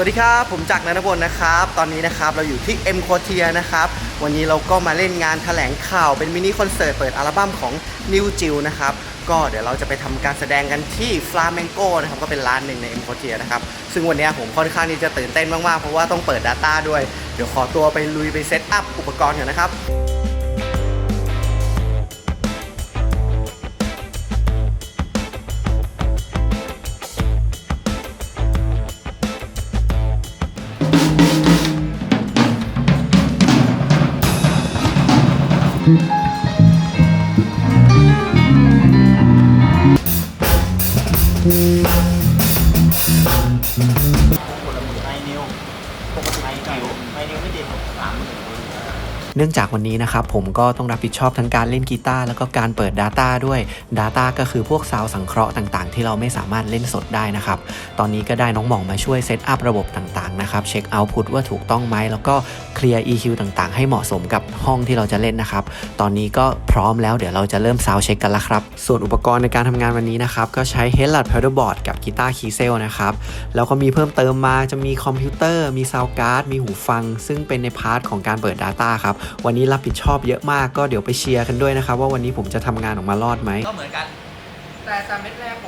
วัสดีครับ ผมจักรนันทพลนะครับ ตอนนี้นะครับเราอยู่ที่ M q u a r t i e r นะครับ วันนี้เราก็มาเล่นงานแถลงข่าวเป็นมินิคอนเสิร์ตเปิดอัลบั้มของ New Jill นะครับ ก็เดี๋ยวเราจะไปทำการแสดงกันที่ Flamenco นะครับ ก็เป็นร้านหนึ่งใน M q u a r t i e r นะครับ ซึ่งวันนี้ผมค่อนข้างที่จะตื่นเต้นมากๆ เพราะว่าต้องเปิด Data ด้วย เดี๋ยวขอตัวไปลุยไปเซตอัพอุปกรณ์ก่อนนะครับ ไมนิวปกติไมนิวไมนิวไม่ติดสามหมื่น เนื่องจากวันนี้นะครับผมก็ต้องรับผิดชอบทั้งการเล่นกีตาร์แล้วก็การเปิด Data ด้วย Data ก็คือพวกซาวสังเคราะห์ต่างๆ ที่เราไม่สามารถเล่นสดได้นะครับ ตอนนี้ก็ได้น้องหม่องมาช่วยเซตอัพระบบต่างๆนะครับเช็คเอาท์พุตว่าถูกต้องไหมแล้วก็เคลียร์ EQ ต่างๆ ให้เหมาะสมกับห้องที่เราจะเล่นนะครับ ตอนนี้ก็พร้อมแล้วเดี๋ยวเราจะเริ่มซาวเช็คกันละครับ ส่วนอุปกรณ์ในการทำงานวันนี้นะครับก็ใช้ h e a d l u t Paddleboard กับกีตาร์คีเซลนะครับแล้วก็มีเพิ่มเติมมาจะมีคอมพิวเตอร์มีซาวการ์ดมีหูฟัง ซึ่งเป็นในพาร์ทของการเปิด Data ครับวันนี้รับผิดชอบเยอะมากก็เดี๋ยวไปเชียร์กันด้วยนะครับว่าวันนี้ผมจะทำงานออกมารอดไหมก็เหมือนกัน แต่แต่เม็ดแรกผม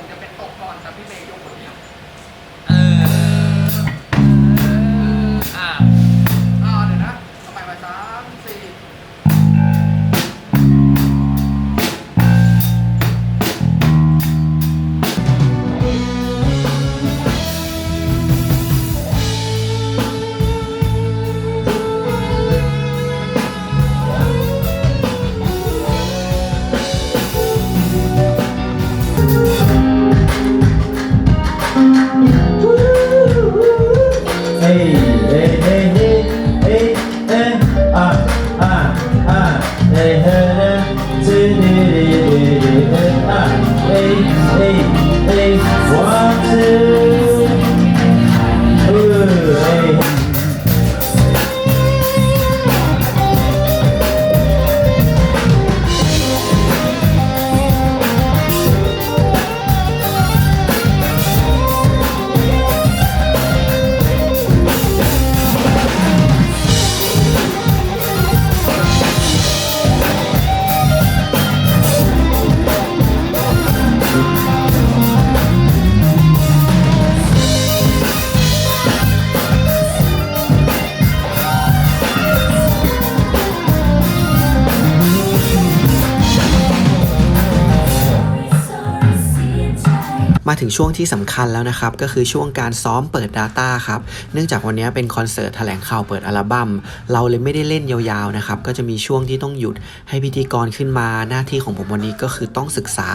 มาถึงช่วงที่สำคัญแล้วนะครับ ก็คือช่วงการซ้อมเปิด Data ครับ เนื่องจากวันนี้เป็นคอนเสิร์ตแถลงข่าวเปิดอัลบัม้ม เราเลยไม่ได้เล่นยาวๆนะครับ ก็จะมีช่วงที่ต้องหยุดให้พิธีกรขึ้นมา หน้าที่ของผมวันนี้ก็คือต้องศึกษา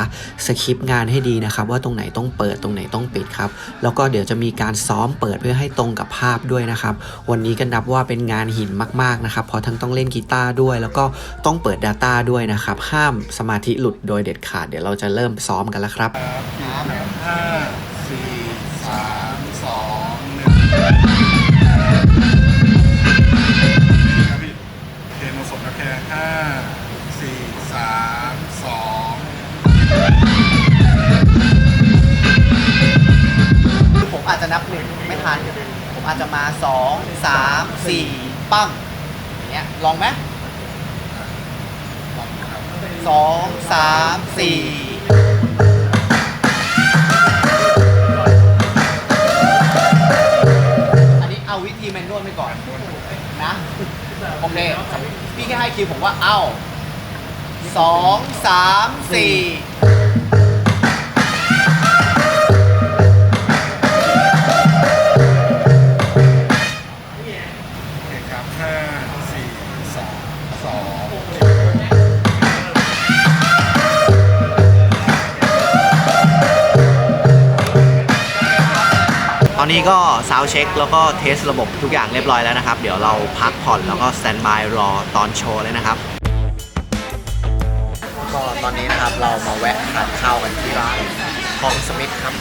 สคริปต์งานให้ดีนะครับ ว่าตรงไหนต้องเปิดตรงไหนต้องปิดครับ แล้วก็เดี๋ยวจะมีการซ้อมเปิดเพื่อให้ตรงกับภาพด้วยนะครับ วันนี้ก็นับว่าเป็นงานหินมากๆนะครับ เพราะทั้งต้องเล่นกีตาร์ด้วย แล้วก็ต้องเปิด Data ด้วยนะครับ ห้ามสมาธิหลุดโดยเด็ดขาด เดี๋ยวเราจะเริ่มซ้อมกันแล้วครับห้าสี่สามสองหนึ่งครับพี่เพลงผสมกับแค่ห้าสี่สามสองคือผมอาจจะนับหนึ่งไม่ทัน ผมอาจจะมาสองสามสี่ปั้งอย่างเงี้ยลองไหมสองสามสี่ เอาวิธีแมนนวลไปก่อนนะโอเคพี่แค่ให้คิวผมว่าเอ้าสองสามสี่โอเคครับห้าสี่สองสอง อนนี้ก็ซาวเช็คแล้วก็เทสระบบทุกอย่างเรียบร้อยแล้วนะครับ เดี๋ยวเราพักผ่อนแล้วก็สแตนบายรอตอนโชว์เลยนะครับ ก็ตอนนี้นะครับเรามาแวะทานข้าวกันที่ร้านของสมิธครับ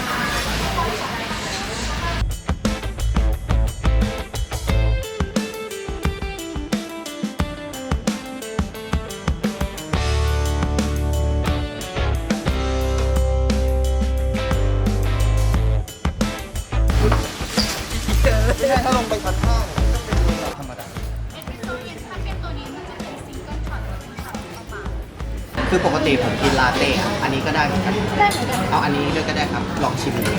ไปชั้นห้าเนี่ยก็เป็นโทรศัพท์ธรรมดา คือปกติผมกินลาเต้อะอันนี้ก็ได้เหมือนกันเอาอันนี้ด้วยก็ได้ครับ ลองชิมดู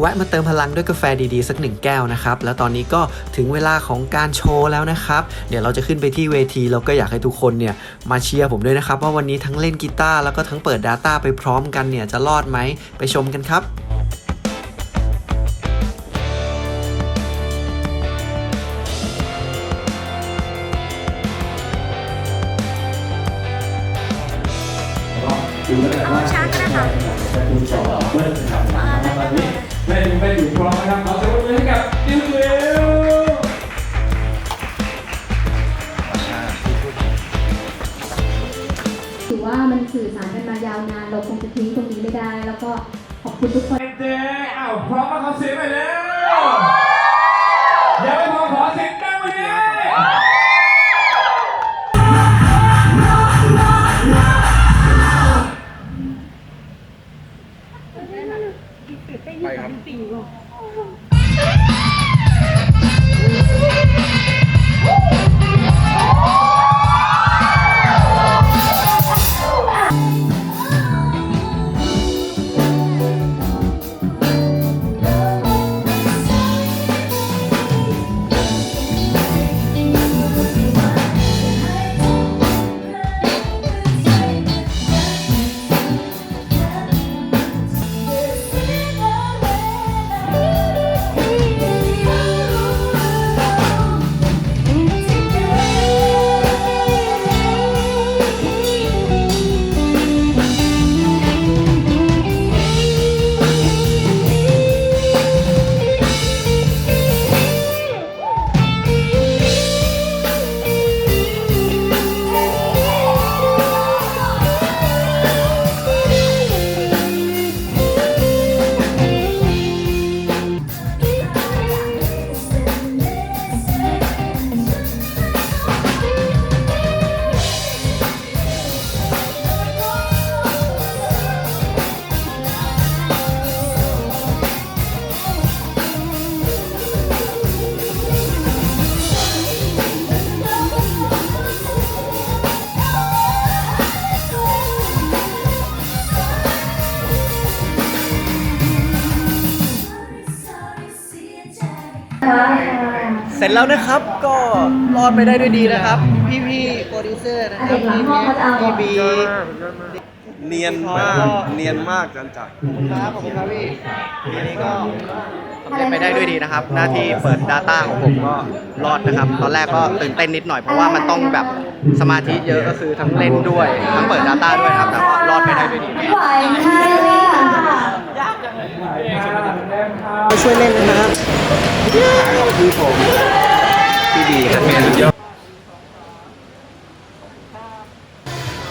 แวะมาเติมพลังด้วยกาแฟดีๆ สักหนึ่งแก้วนะครับ แล้วตอนนี้ก็ถึงเวลาของการโชว์แล้วนะครับ เดี๋ยวเราจะขึ้นไปที่เวทีแล้วก็อยากให้ทุกคนเนี่ยมาเชียร์ผมด้วยนะครับ ว่าวันนี้ทั้งเล่นกีตาร์แล้วก็ทั้งเปิด Data ไปพร้อมกันเนี่ยจะรอดไหมไปชมกันครับ ไม่ไม่อยู่พร้อมนะครับขอเสียงปรบมือให้กับดิวดิวถือว่ามันสื่อสารกันมายาวนานเราคงจะทิ้งตรงนี้ไม่ได้ แล้วก็ขอบคุณทุกคน เจ๊อ้าวพร้อมมาขอเสียงหน่อยเร็วยังไม่พอขอเสียงดังกว่านี้ เสร็จแล้วนะครับก็รอดไปได้ด้วยดีนะครับ พี่พี่ๆโปรดิวเซอร์นะคเด็รับกหลังห้องเขาจะเอาพี่บีเนียนมากเนียนมากจันจักรครับขอบคุณครับพี่ทีนี้ก็สำเร็จไปได้ด้วยดีนะครับ หน้าที่เปิด Data ของผมก็รอดนะครับ ตอนแรกก็ตื่นเต้นนิดหน่อยเพราะว่ามันต้องแบบสมาธิเยอะก็คือทั้งเล่นด้วย ทั้งเปิด Data ด้วยนะครับ แต่ว่ารอดไปได้ด้วยดีไหวค่ะ ช่วยเล่นนะครับพี่ผมพี่ดีครับ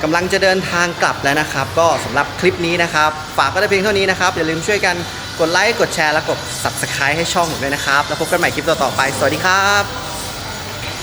กำลังจะเดินทางกลับแล้วนะครับ ก็สำหรับคลิปนี้นะครับ ฝากก็ได้เพียงเท่านี้นะครับ อย่าลืมช่วยกันกดไลค์ กดแชร์ และกด Subscribe ให้ช่องผมด้วยนะครับ แล้วพบกันใหม่คลิปต่อๆไป สวัสดีครับ